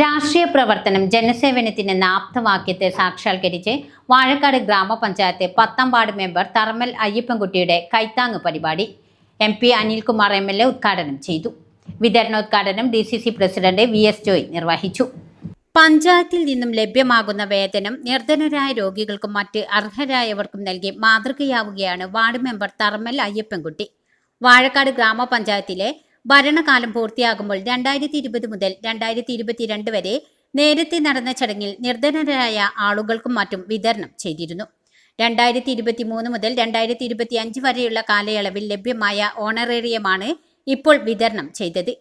രാഷ്ട്രീയ പ്രവർത്തനം ജനസേവനത്തിന് നാപ്തവാക്യത്തെ സാക്ഷാത്കരിച്ച് വാഴക്കാട് ഗ്രാമപഞ്ചായത്ത് പത്താം മെമ്പർ തറമൽ അയ്യപ്പൻകുട്ടിയുടെ കൈത്താങ് പരിപാടി M P Anilkumar M L A ഉദ്ഘാടനം ചെയ്തു. വിതരണോദ്ഘാടനം D C C president V S Joy നിർവഹിച്ചു. പഞ്ചായത്തിൽ നിന്നും ലഭ്യമാകുന്ന വേതനം നിർധനരായ രോഗികൾക്കും മറ്റ് അർഹരായവർക്കും നൽകി മാതൃകയാവുകയാണ് വാർഡ് മെമ്പർ തറമൽ അയ്യപ്പൻകുട്ടി. വാഴക്കാട് ഗ്രാമപഞ്ചായത്തിലെ ഭരണകാലം പൂർത്തിയാകുമ്പോൾ രണ്ടായിരത്തി ഇരുപത് മുതൽ രണ്ടായിരത്തി ഇരുപത്തിരണ്ട് വരെ നേരത്തെ നടന്ന ചടങ്ങിൽ നിർധനരായ ആളുകൾക്കും മറ്റും വിതരണം ചെയ്തിരുന്നു. രണ്ടായിരത്തി ഇരുപത്തി മൂന്ന് മുതൽ രണ്ടായിരത്തി ഇരുപത്തി അഞ്ച് വരെയുള്ള കാലയളവിൽ ലഭ്യമായ ഓണറേറിയമാണ് ഇപ്പോൾ വിതരണം ചെയ്തത്.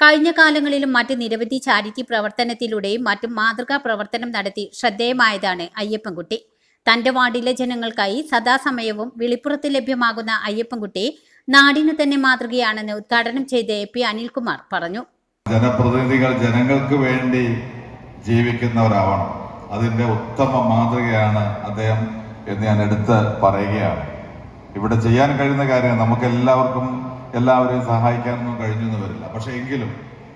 കഴിഞ്ഞ കാലങ്ങളിലും മറ്റ് നിരവധി ചാരിറ്റി പ്രവർത്തനത്തിലൂടെയും മറ്റും മാതൃകാ പ്രവർത്തനം നടത്തി ശ്രദ്ധേയമായതാണ് അയ്യപ്പൻകുട്ടി. തന്റെ വാർഡിലെ ജനങ്ങൾക്കായി സദാസമയവും വിളിപ്പുറത്ത് ലഭ്യമാകുന്ന അയ്യപ്പൻകുട്ടി നാടിന് തന്നെ മാതൃകയാണെന്ന് ഉദ്ഘാടനം ചെയ്ത എ പി അനിൽകുമാർ പറഞ്ഞു. ജനപ്രതിനിധികൾ ജനങ്ങൾക്ക് വേണ്ടി ജീവിക്കുന്നവരാവണം. അതിന്റെ ഉത്തമ മാതൃകയാണ് അദ്ദേഹം എന്ന് ഞാൻ എടുത്ത് പറയുകയാണ്. ഇവിടെ ചെയ്യാൻ കഴിയുന്ന കാര്യം നമുക്ക് എല്ലാവർക്കും എല്ലാവരെയും സഹായിക്കാനൊന്നും കഴിഞ്ഞു എന്ന് വരില്ല. പക്ഷെ എങ്കിലും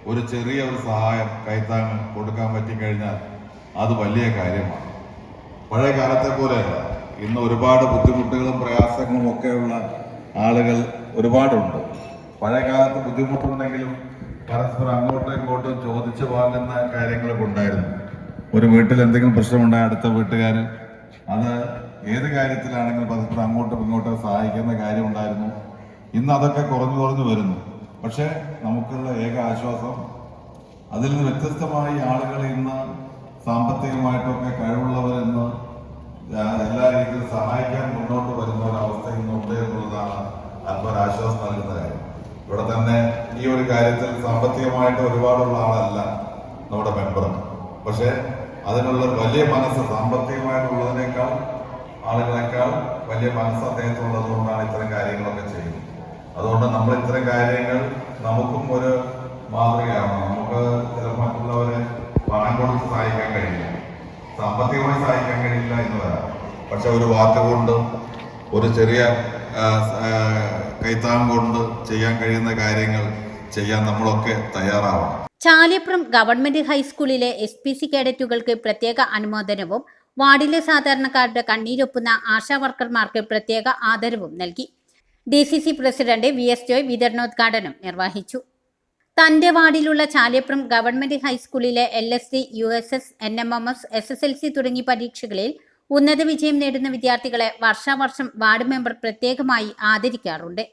ഒരു ചെറിയ ഒരു സഹായം കൈത്താങ് കൊടുക്കാൻ പറ്റിക്കഴിഞ്ഞാൽ അത് വലിയ കാര്യമാണ്. പഴയ കാലത്തെ പോലെ ഇന്ന് ഒരുപാട് ബുദ്ധിമുട്ടുകളും പ്രയാസങ്ങളും ഒക്കെയുള്ള ആളുകൾ ഒരുപാടുണ്ട്. പഴയ കാലത്ത് ബുദ്ധിമുട്ടുണ്ടെങ്കിലും പരസ്പരം അങ്ങോട്ടും ഇങ്ങോട്ടും ചോദിച്ചു വാങ്ങുന്ന കാര്യങ്ങളൊക്കെ ഉണ്ടായിരുന്നു. ഒരു വീട്ടിൽ എന്തെങ്കിലും പ്രശ്നമുണ്ടായ അടുത്ത വീട്ടുകാർ അത് ഏത് കാര്യത്തിലാണെങ്കിലും പരസ്പരം അങ്ങോട്ടും ഇങ്ങോട്ടും സഹായിക്കുന്ന കാര്യം ഉണ്ടായിരുന്നു. ഇന്ന് അതൊക്കെ കുറഞ്ഞു കുറഞ്ഞു വരുന്നു. പക്ഷേ നമുക്കുള്ള ഏക ആശ്വാസം അതിൽ നിന്ന് വ്യത്യസ്തമായി ആളുകൾ ഇന്ന് സാമ്പത്തികമായിട്ടൊക്കെ കഴിവുള്ളവരെന്ന് എല്ലാ രീതിയിലും സഹായിക്കാൻ മുന്നോട്ട് വരുന്ന ഒരു അവസ്ഥ ഇന്നുണ്ട് എന്നുള്ളതാണ് അല്പം ഒരു ആശ്വാസം നൽകുന്ന കാര്യം. ഇവിടെ തന്നെ ഈ ഒരു കാര്യത്തിൽ സാമ്പത്തികമായിട്ട് ഒരുപാടുള്ള ആളല്ല നമ്മുടെ മെമ്പർ പക്ഷേ അതിനുള്ള വലിയ മനസ്സ് സാമ്പത്തികമായിട്ടുള്ളതിനേക്കാൾ ആളുകളെക്കാൾ വലിയ മനസ്സ് അദ്ദേഹത്തിനുള്ളത് കൊണ്ടാണ് ഇത്തരം കാര്യങ്ങളൊക്കെ ചെയ്യുന്നത്. അതുകൊണ്ട് നമ്മൾ ഇത്തരം കാര്യങ്ങൾ നമുക്കും ഒരു മാതൃകയാണ്. നമുക്ക് മറ്റുള്ളവരെ പണം കൊടുത്ത് സഹായിക്കാൻ കഴിയില്ല. സാമ്പത്തികമായി സഹായിക്കാൻ കഴിയില്ല എന്ന് വരാം പക്ഷെ ഒരു വാക്ക് കൊണ്ടും ഒരു ചെറിയ കൈത്താങ് കൊണ്ട് ചെയ്യാൻ കഴിയുന്ന കാര്യങ്ങൾ ചെയ്യാൻ നമ്മളൊക്കെ തയ്യാറാവണം. ചാലിപ്രം ഗവൺമെന്റ് ഹൈസ്കൂളിലെ എസ് പി സി കേഡറ്റുകൾക്ക് പ്രത്യേക അനുമോദനവും വാർഡിലെ സാധാരണക്കാരുടെ കണ്ണീരൊപ്പുന്ന ആശാ വർക്കർമാർക്ക് പ്രത്യേക ആദരവും നൽകി. D C C president V S Joy വിതരണോദ്ഘാടനം നിർവഹിച്ചു. തന്റെ വാർഡിലുള്ള ചാലിയപ്പുറം ഗവൺമെന്റ് ഹൈസ്കൂളിലെ L S C U S S N M M S S S L C തുടങ്ങിയ പരീക്ഷകളിൽ ഉന്നത വിജയം നേടുന്ന വിദ്യാർത്ഥികളെ വർഷാവർഷം വാർഡ് മെമ്പർ പ്രത്യേകമായി ആദരിക്കാറുണ്ട്.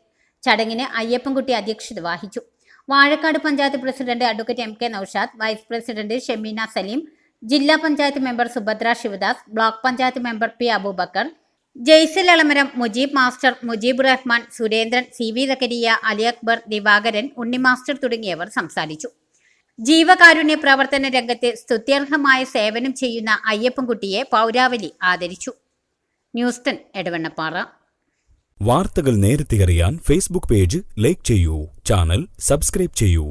ചടങ്ങിന് അയ്യപ്പൻകുട്ടി അധ്യക്ഷത വഹിച്ചു. Vazhakkad panchayat president advocate M K Naushad vice president Shemeena Saleem ജില്ലാ panchayat member Subhadra Sivadas block panchayat member P Abubakar Jaisal Elamaram Mujeeb master Mujeeb Rahman Surendran C V Zakariya Ali Akbar Divakaran Unni master തുടങ്ങിയവർ സംസാരിച്ചു. ജീവകാരുണ്യ പ്രവർത്തന രംഗത്തെ സ്തുത്യർഹമായ സേവനം ചെയ്യുന്ന അയ്യപ്പൻകുട്ടിയെ പൗരാവലി ആദരിച്ചു. ന്യൂസ്റ്റൺ എടവണ്ണപ്പാറ. വാർത്തകൾ നേരത്തെ അറിയാൻ ഫേസ്ബുക്ക് പേജ് ലൈക്ക് ചെയ്യൂ ചാനൽ സബ്സ്ക്രൈബ് ചെയ്യൂ.